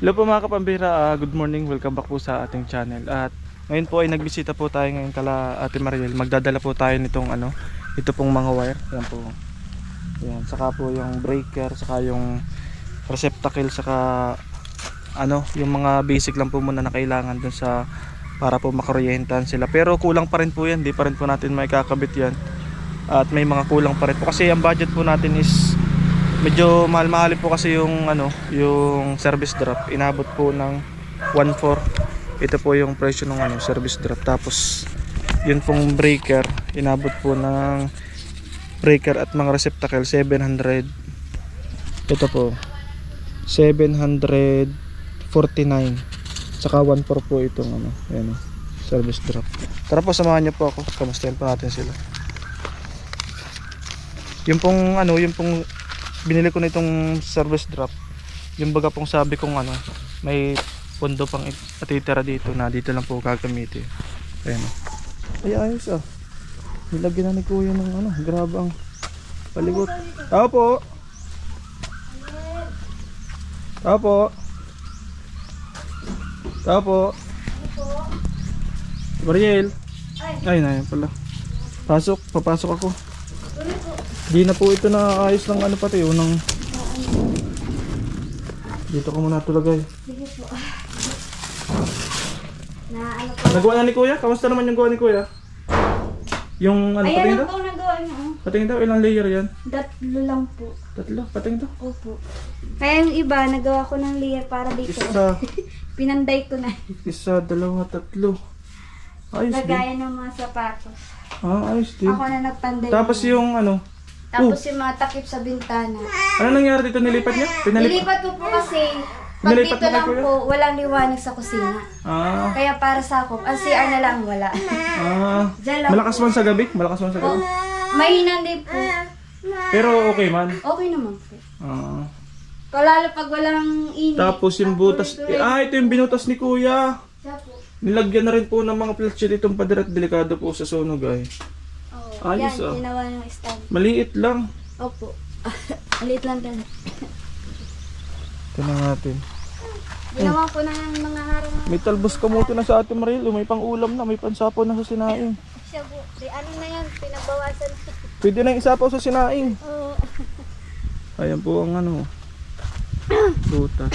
Hello po mga kapambira, Ah, good morning, welcome back po sa ating channel. At ngayon po ay nagbisita po tayo ngayon kala Ate Mariel. Magdadala po tayo nitong ano, ito pong mga wire. Yan po. Yan, saka po yung breaker, saka yung receptacle, saka ano, yung mga basic lang po muna na kailangan dun sa para po makuryentan sila. Pero kulang pa rin po yan, di pa rin po natin may kakabit yan. At may mga kulang pa rin po. Kasi ang budget po natin is medyo mahal-mahal po kasi yung ano, yung service drop. Inabot po ng 1.4. Ito po yung presyo ng ano, service drop. Tapos yun pong breaker, inabot po ng breaker at mga receptacle 700. Ito po 749. Saka 1.4 po itong ano, ayan, oh, service drop. Tara po samahan niyo po ako. Kamustahin po natin sila. Yung pong ano, yung pong binili ko nitong service drop. Yung baga pong sabi kong ano may pondo pang atitira dito na dito lang po gagamitin. Ayun. Ay ayos ah. Nilagyan na ni kuya ng ano grabe ang paligot. Tao po tao po tao po Mariel. Ay. Na yun pala. Pasok papasok ako Di na po ito na ayos ng ano pati oh, ng Dito ko muna tulagay. Sige po. Na ano po. Nagawa na ni Kuya? Kamusta naman yung gawa ni Kuya? Yung ano patingin Ayan daw? ang po nagawa niyo. oh. Patingin daw ilang layer yan? Tatlo lang po. Tatlo, patingin daw. Opo. Kaya yung iba, nagawa ko ng layer para dito. Isa, Pinanday ko na. isa, dalawa, tatlo. Ayos din. Lagayan ng mga sapatos. Ah, ayos din. Ako na nagpanday. Tapos yung ano, Tapos yung mga takip sa bintana. ano nangyari dito? Nilipat niya? Pinalipat? Nilipat ko po kasi pag Nilipat dito lang po, walang liwanag sa kusina. Ah, Kaya para sa ako, ang CR na lang wala. ah. Diyan lang Malakas man sa gabi? Malakas man sa gabi? Mahina din po. Pero okay man. Okay naman po. Ah. Kalalo pag walang init. Tapos yung butas, eh, ah, ito yung binutas ni Kuya. Siya po. Nilagyan na rin po ng mga platchet itong pader at delikado po sa sunog ay. Oh, Ayos, yan, ah. ginawa ng stand. Maliit lang. Opo. Alit lang din. Ito na natin. Ginawa ko na ng mga harang. May talbos kamuti na sa ating Maril. May pang ulam na, may pansapo na sa sinaing. Siya po. Di ano na yan, pinabawasan. Pwede na yung isapaw sa sinaing. Oo. Ayan po ang ano. Butas.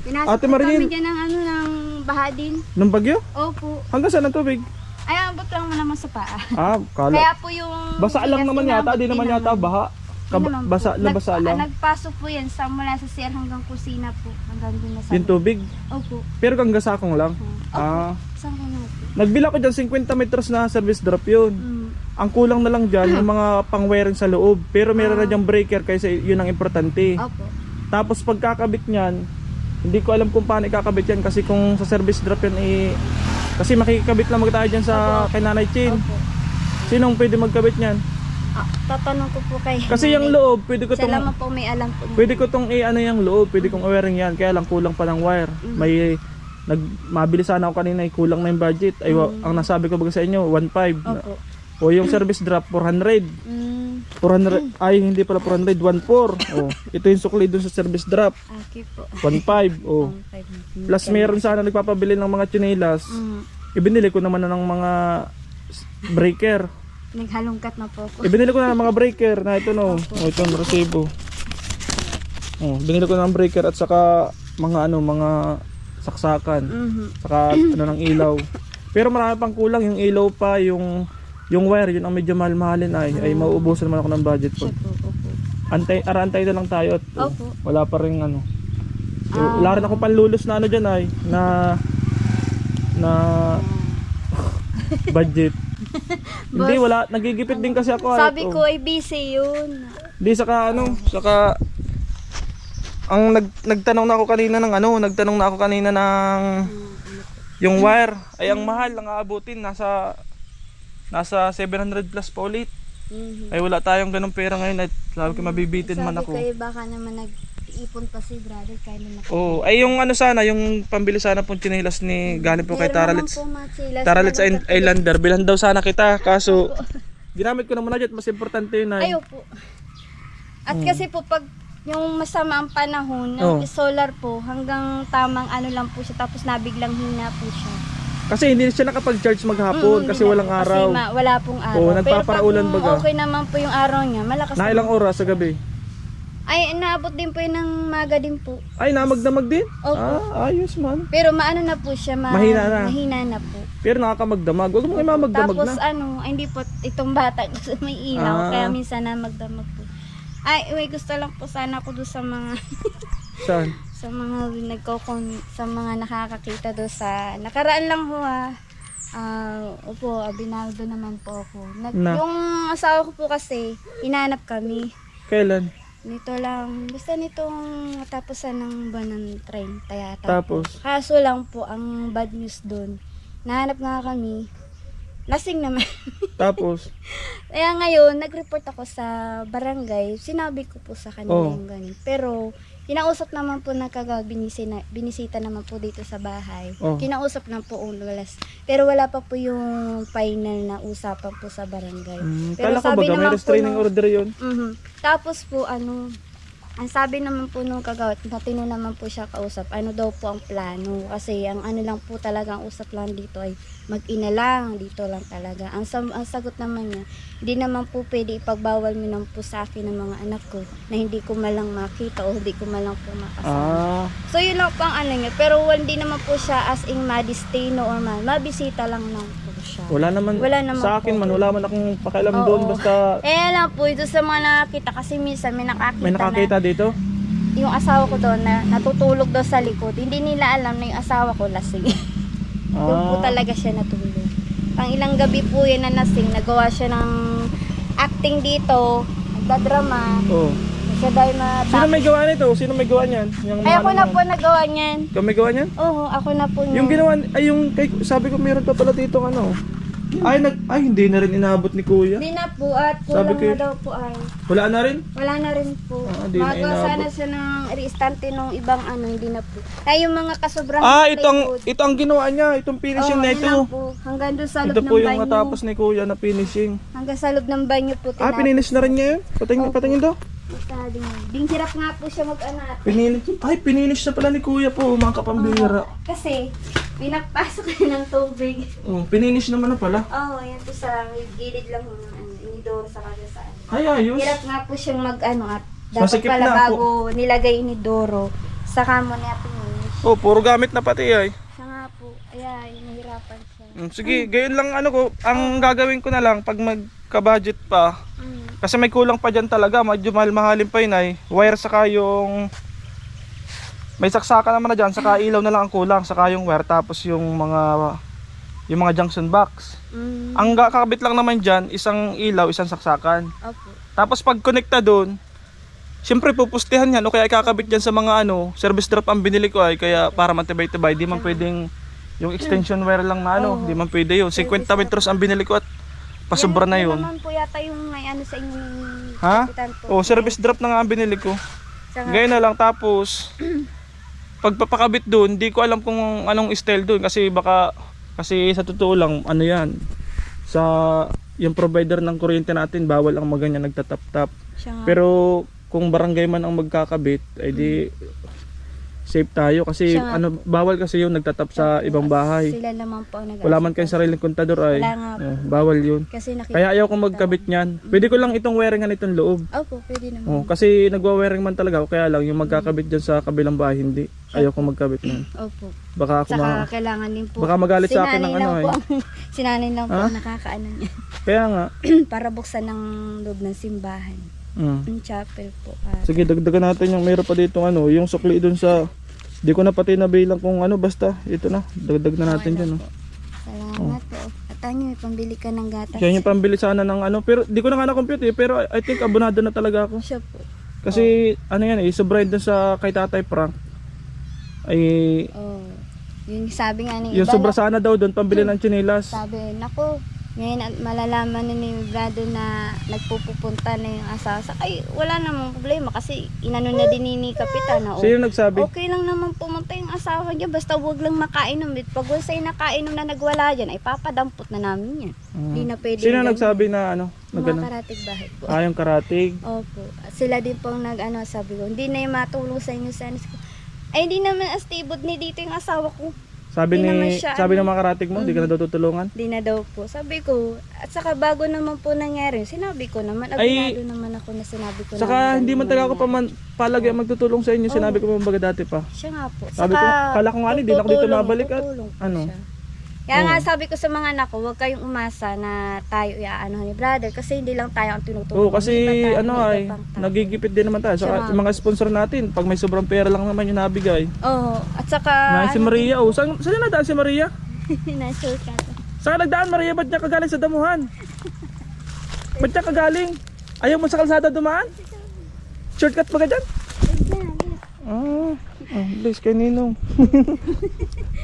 Pinasok Ate po Marilyn. kami dyan ng ano, ng baha din. Nung bagyo? Opo. Hanggang saan ang tubig? Ay, abot lang mo naman sa paa. Ah, kala. Kaya po yung... Basa lang naman yata, di naman yata baha. Naman po. basa na basa ah, lang. Nagpasok po yan sa mula sa CR hanggang kusina po. Hanggang dun na sa... Yung tubig. Opo. Pero hanggang sakong lang. Opo. Ah, Saan ko na po? nagbila ko dyan 50 meters na service drop yun. Mm. Ang kulang na lang dyan, yung mga pang-wiring sa loob. Pero meron na dyan breaker kaysa yun ang importante. Opo. Tapos pagkakabit niyan, hindi ko alam kung paano ikakabit yan kasi kung sa service drop yan eh kasi makikabit lang mag tayo dyan sa kay Nanay Chin. Opo. Sinong pwede magkabit niyan? Ah, tatanong ko po kay... Kasi yung loob, pwede ko tong lamang po may alam po. pwede ko tong i-ano yung loob, pwede kong wiring yan, kaya lang kulang pa ng wire. May nag mabili sana ako kanina, eh, kulang na yung budget. Ay wa- ang nasabi ko baga sa inyo, 1.5. Opo. O yung service drop 400. Mm, 400 ay hindi pala 400, 1.4. Oh, ito yung sukli dun sa service drop. okay po. 1.5. Oh. Plus meron sana nagpapabili ng mga chinelas. Mm, Ibinili ko naman na ng mga breaker. naghalongkat na po ako. Ibinili ko na ng mga breaker na ito no. Oh, ito ang resibo. Oh, binili ko na ng breaker at saka mga ano, mga saksakan. Mhm. Saka ano ng ilaw. Pero marami pang kulang yung ilaw pa, yung yung wire, yun ang medyo mahal-mahalin ay ay mauubusan naman ako ng budget po. Siya po, opo. Antay, arantay na lang tayo at oh, Opo. wala pa rin ano. Ah. wala rin ako panlulos na ano dyan ay na na budget. Hindi wala, nagigipit din kasi ako. ay, Sabi oh. ko ay busy yun. Di saka ano, saka ang nag, nagtanong na ako kanina ng ano, nagtanong na ako kanina ng yung wire ay ang mahal ang aabutin nasa nasa 700 plus pa ulit. Mhm. Ay wala tayong ganung pera ngayon at sabi ko mabibitin man Sabi ako. ko ay baka naman nag-ipon pa si brother kaya naman ako. Oo, ay yung ano sana, yung pambili sana pong tsinelas ni galing po kay po Taralits na Island- Islander, bilhan daw sana kita kaso ginamit ko naman na dyan, mas importante yun Ay, ay. opo. At kasi po pag yung masama ang panahon, Oh. solar po, hanggang tamang ano lang po siya, tapos nabiglang hina po siya. Kasi hindi siya nakapag-charge maghapon Mm, kasi hindi walang araw. Kasi ma- wala pong araw. Oo, Pero nagpaparaulan pag baga. okay naman po yung araw niya, malakas Na ilang oras sa gabi? Ay, naabot din po yun ng maga din po. Ay, namagdamag din? Opo. Ah, ayos man. Pero maano na po siya, ma- Mahina na. mahina na po. Pero nakaka-magdamag. Huwag mo kayo mamagdamag Tapos na. ano, ay, hindi po itong bata gusto may ilaw, Ah. kaya minsan na magdamag po. Ay, wait, gusto lang po sana ko doon sa mga Saan? Sa mga nagkokon sa mga nakakakita do sa nakaraan lang ho. Ah, opo, abinaldo naman po ako. Nag, Na. Yung asawa ko po kasi, hinanap kami. Kailan? Nito lang, basta nitong matapusan ng buwan ng train, kaya Tapos? Kaso lang po, ang bad news doon, nahanap nga kami, lasing naman. Tapos? Kaya ngayon, nag-report ako sa barangay, sinabi ko po sa kanila Oh. yung ganun. Pero, kinausap naman po na kaga, binisina, binisita naman po dito sa bahay. Oh. Kinausap na po ulas. Pero wala pa po yung final na usapan po sa barangay. Mm, Pero kala ko sabi baga may naman po restraining nung- order yun. Mhm. Tapos po, ano, ang sabi naman po nung kagawad, matino naman po siya kausap, ano daw po ang plano. Kasi ang ano lang po talaga, ang usap lang dito ay mag-ina lang, dito lang talaga. Ang, ang sagot naman niya, hindi naman po pwede ipagbawal mo naman po sa akin ng mga anak ko na hindi ko malang makita o hindi ko malang po makasama. Ah, So yun lang po ang ano niya. Pero hindi naman po siya as in madistino or man, mabisita lang lang po siya. wala naman. Wala naman sa akin po. man, wala man akong pakialam Oo. doon. Basta Eh lang po, ito sa mga nakakita kasi minsan may nakakita, may nakakita na dito. yung asawa ko doon na natutulog daw sa likod. Hindi nila alam na yung asawa ko lasing. Doon po Ah, talaga siya natulog. Pang ilang gabi po yan na lasing, nagawa siya ng acting dito, nagdadrama, oh. siya dahil Sino matapos. may gawa nito? Sino may gawa niyan? Yung Ay, mga ako ano na po nagawa niyan. Ikaw may gawa niyan? Oo, ako na po Yung ginawa, ay yung, kay, sabi ko meron pa pala dito ano. Ay, nag, ay, hindi na rin inabot ni kuya. Hindi na po at Sabi kulang ko- na daw po ay. Wala na rin? Wala na rin po. Ah, di na Magawa inabot. sana siya ng reistante nung ibang ano, hindi na po. Ay, yung mga kasobrang Ah, itong, plywood. ito ang ginawa niya. Itong finishing Oo, na yun ito. lang po. Hanggang doon sa loob Ito ng po yung banyo. natapos ni kuya na finishing. Hanggang sa loob ng banyo po. Ah, tinapos. pininis na rin niya yun? Patingin, patingin daw. Basta din. Ding hirap nga po siya mag-ano at- Pininis. Ay, pininis na pala ni kuya po, mga kapambira. Kasi, pinagpasok na ng tubig. Oh, pininis naman na pala. Oo, oh, yan po sa gilid lang ng ano, inidoro sa kagasaan. Ay, ayos. Hirap nga po siyang mag-ano at dapat Masikip pala na po. bago nilagay inidoro, saka mo na finish. Oh, puro gamit na pati ay. Siya nga po, ay, nahirapan siya. Mm, Sige, gayon lang ano ko. Ang gagawin ko na lang pag magka-budget pa. Mm. Kasi may kulang pa dyan talaga. Medyo mahal-mahalin pa yun ay. Wire saka yung... May saksaka naman na dyan. Saka ilaw na lang ang kulang. Saka yung wire. Tapos yung mga... Yung mga junction box. Mm. Ang kakabit lang naman dyan, isang ilaw, isang saksakan. Opo. Tapos pag connecta doon, Siyempre pupustihan yan o kaya ikakabit dyan sa mga ano, service drop ang binili ko ay kaya para matibay-tibay, di man pwedeng yung extension wire lang na ano, Oo. di man pwede yun. 50 metros ang binili ko at pasobra na yun. naman po yata yung may ano sa inyo ng Ha? O service drop na nga ang binili ko. Ngayon na lang tapos pagpapakabit doon, di ko alam kung anong style doon kasi baka kasi sa totoo lang ano yan sa yung provider ng kuryente natin bawal ang maganyan nagtatap-tap. Pero kung barangay man ang magkakabit, ay di safe tayo kasi Siya ano bawal kasi yung nagtatap sa ibang bahay. Sila naman po ang nag Wala man kayong sariling kontador ay Wala nga po. eh, bawal yun. Kasi nakita Kaya ayaw kong magkabit niyan. Pwede ko lang itong wiringan itong loob. Opo, pwede naman. Oh, kasi nagwa-wiring man talaga ako kaya lang yung magkakabit diyan sa kabilang bahay hindi. Ayaw kong magkabit niyan. Opo. Baka ako Saka ma kailangan din po. Baka magalit sa akin ng ano eh. ang, sinanay lang po Ha? ang nakakaano niya. Kaya nga. Para buksan ng loob ng simbahan. Mm. Yung chapel po. ah. Sige, dagdagan natin yung meron pa dito ano, yung sukli doon sa Di ko na pati nabilang kung ano basta ito na dagdag na natin na oh. Salamat po. At ano, pambili ka ng gatas. Yan yung pambili sana ng ano pero di ko na nga na-compute eh, pero I think abonado na talaga ako. Siya po. Kasi ano yan eh, sobra doon sa kay Tatay Frank. Ay Oh. Yung sabi nga ni yung iba, sobra sana daw doon pambili ng tsinelas. Sabi, nako, ngayon at malalaman na ni Brado na nagpupunta na yung asawa sa ay wala namang problema kasi inano na din ni Kapitan na oh, Sino nagsabi? okay lang naman pumunta yung asawa niya basta wag lang makainom Bit pag wala sa'yo nakainom na nagwala dyan ay papadampot na namin yan Mm. Di na pwede Sino ganun. nagsabi na ano? Na Mga ganun? karatig bahay po. Ah, yung karatig. Opo. Sila din pong nag-ano, sabi ko, hindi na yung matulong sa inyo sa. Ay, hindi naman astibod ni dito yung asawa ko. Sabi naman ni siya, sabi ano. ng mga karatig mo, hindi ka na daw tutulungan. Hindi na daw po. Sabi ko, at saka bago naman po nangyari, sinabi ko naman, Ay, abinado naman ako na sinabi ko Saka naman hindi man talaga ako nangyari. paman palagi ang magtutulong sa inyo. Sinabi ko pa baga dati pa. Siya nga po. Sabi ko, kala ko nga, hindi na ako dito mabalik at tutulong po ano. siya. Kaya nga Oo. sabi ko sa mga anak ko, huwag kayong umasa na tayo iaano ni brother kasi hindi lang tayo ang tinutulong. Oo, kasi iba tayo, ano iba ay, pang tao. nagigipit din naman tayo. Saka yung mga sponsor natin, pag may sobrang pera lang naman yung nabigay. Oo, at saka... Na si ano, Maria, oh, saan, saan nadaan si Maria? Saan ka nagdaan Maria? Ba't niya kagaling sa damuhan? Ba't niya kagaling? Ayaw mo sa kalsada dumaan? Shortcut ba ka dyan? Ah, oh, please kay Ninong.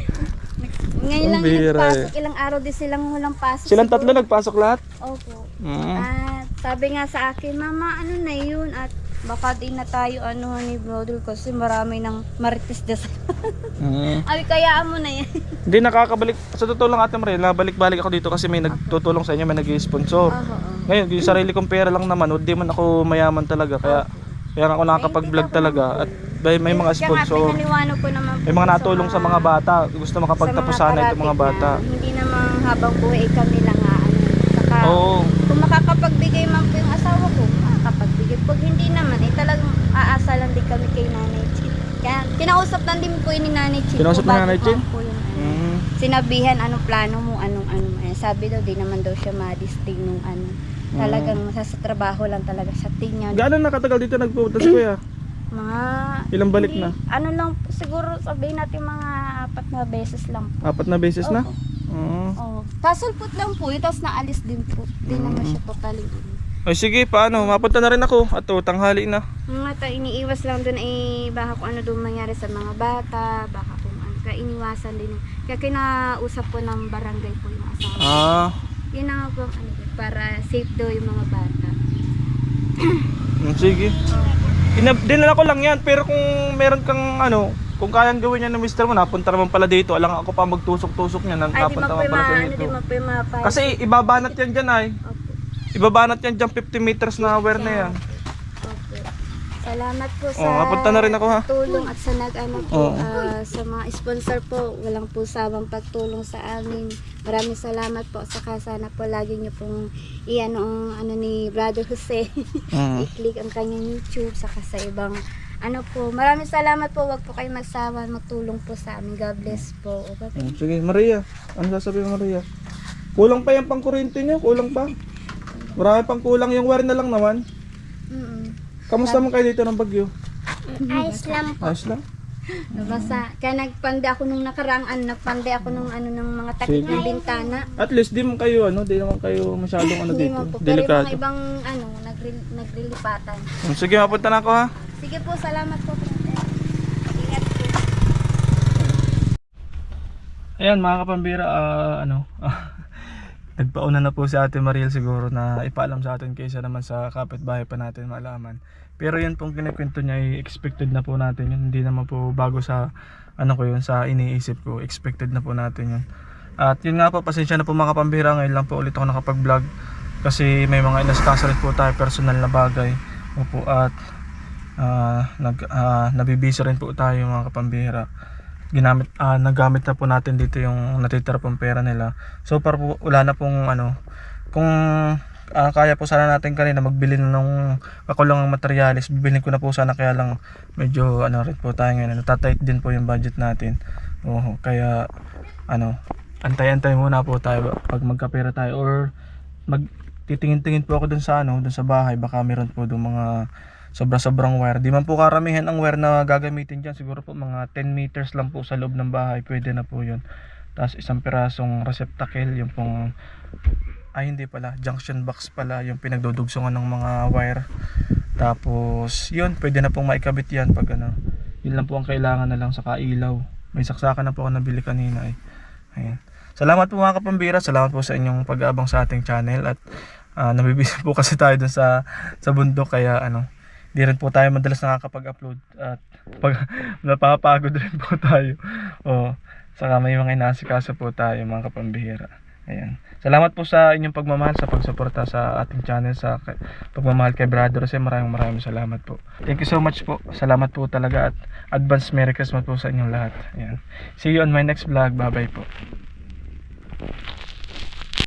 Ngayon lang Ang bihira nagpasok, ilang araw din silang walang pasok. Silang siguro. tatlo nagpasok lahat? Opo. Mm. At sabi nga sa akin, Mama, ano na yun? At baka di na tayo ano ni brother kasi marami ng marites dyan. Mm. Ay, kayaan mo na yan. Hindi nakakabalik. Sa totoo lang ate Maria, nabalik-balik ako dito kasi may nagtutulong sa inyo, may nag-sponsor. Oo, oo. Ngayon, yung sarili kong pera lang naman, hindi man ako mayaman talaga. Kaya, kaya ako nakakapag-vlog talaga. At may, may mga Kaya nga, sponsor. naman May mga natulong sa mga bata. Gusto makapagtapos sa sana itong mga bata. na hindi naman habang buhay eh, kami lang ano. Saka, Oo. kung makakapagbigay man po yung asawa ko, makakapagbigay. Pag hindi naman, eh talagang aasa lang din kami kay Nanay Chin. Kaya, kinausap lang din po yun ni Nanay Chin. Kinausap ni Nanay Chin? man Po yung, ano, Mm. sinabihan anong plano mo, anong ano. Eh, sabi daw, di naman daw siya madisting nung ano. Talagang sa, sa trabaho lang talaga siya tingnan. Gaano nakatagal dito nagpupunta si Kuya? Mga... Ilang balik hindi- na? Ano lang, siguro sabihin natin mga apat na beses lang po. Apat na beses na? Opo. Oo. Oo. Kasulpot lang po, tapos naalis din po. Di naman Mm. siya totally. Ay sige, paano? Mapunta na rin ako. At oh, tanghali na. Mga ta, iniiwas lang doon eh, baka kung ano doon mangyari sa mga bata, baka kung ano, kaya iniwasan din. Kaya kinausap po ng barangay po yung asawa. Ah, Yun na nga po, ano, para safe daw yung mga bata. mm, sige. Inab dinala ko lang yan, pero kung meron kang ano, kung kayang gawin yan ng mister mo, napunta naman pala dito. Alang ako pa magtusok-tusok niya, Ay, di napunta naman magpoy pala ma, sa ano, di dito. Kasi ibabanat yan dyan ay. Ibabanat yan dyan 50 meters na wire na yan. Salamat po sa Oh, mapunta na rin ako, ha? tulong at sa nag-ano po, Oo. ah, sa mga sponsor po. Walang po sabang pagtulong sa amin. Maraming salamat po. Saka sana po lagi niyo pong iano ang ano ni Brother Jose. Mm. I-click ang kanyang YouTube saka sa ibang ano po. Maraming salamat po. Huwag po kayo magsawa magtulong po sa amin. God bless po. Okay. Mm, Sige, Maria. Ano sasabihin mo, Maria? Kulang pa yung pang kuryente niyo? Kulang pa? Marami pang kulang yung wire na lang naman. Mm-mm. Kamusta mo kayo dito ng Bagyo? Ayos lang po. Ayos lang? Basta, kaya nagpande ako nung nakarang ano, nagpande ako nung ano ng mga takip Sige. ng bintana. At least di mo kayo ano, di naman kayo masyadong ano Hindi dito. mo po. Pero yung Delikado. mga ibang ano, nagre- naglilipatan. Mm, Sige, mapunta na ako ha. Sige po, salamat po. Ingat po. Ayan mga kapambira, ah, ano, nagpauna na po si Ate Mariel siguro na ipaalam sa atin kaysa naman sa kapitbahay pa natin malaman. Pero yun pong kinikwento niya ay expected na po natin yun. Hindi naman po bago sa ano ko yun, sa iniisip ko. Expected na po natin yun. At yun nga po, pasensya na po mga kapambira. Ngayon lang po ulit ako nakapag-vlog. Kasi may mga inaskaso rin po tayo personal na bagay. Opo, at ah, nag, ah, nabibisa rin po tayo mga kapambira ginamit ah, nagamit na po natin dito yung natitira pong pera nila. So para po wala na pong ano kung ah, kaya po sana natin kanina magbili na ng kakulangang materyales, bibilhin ko na po sana kaya lang medyo ano rin po tayo ngayon. Natatight din po yung budget natin. Oo, kaya ano, antay-antay muna po tayo pag magkapera tayo or mag titingin-tingin po ako dun sa ano, dun sa bahay baka meron po dun mga sobra-sobrang wire. Di man po karamihan ang wire na gagamitin dyan. Siguro po mga 10 meters lang po sa loob ng bahay. Pwede na po yun. Tapos isang pirasong receptacle. Yung pong... Ay hindi pala. Junction box pala. Yung pinagdudugsungan ng mga wire. Tapos yun. Pwede na pong maikabit yan pag ano. Yun lang po ang kailangan na lang sa kailaw. May saksakan na po ako nabili kanina eh. Ayan. Salamat po mga kapambira. Salamat po sa inyong pag-aabang sa ating channel. At uh, nabibisi po kasi tayo dun sa, sa bundok. Kaya ano, di rin po tayo madalas nakakapag-upload at pag napapagod rin po tayo. O, saka may mga inasikaso po tayo mga kapambihira. Ayan. Salamat po sa inyong pagmamahal sa pagsuporta sa ating channel sa pagmamahal kay Brother Jose. Maraming maraming salamat po. Thank you so much po. Salamat po talaga at advance Merry Christmas po sa inyong lahat. Ayan. See you on my next vlog. Bye bye po.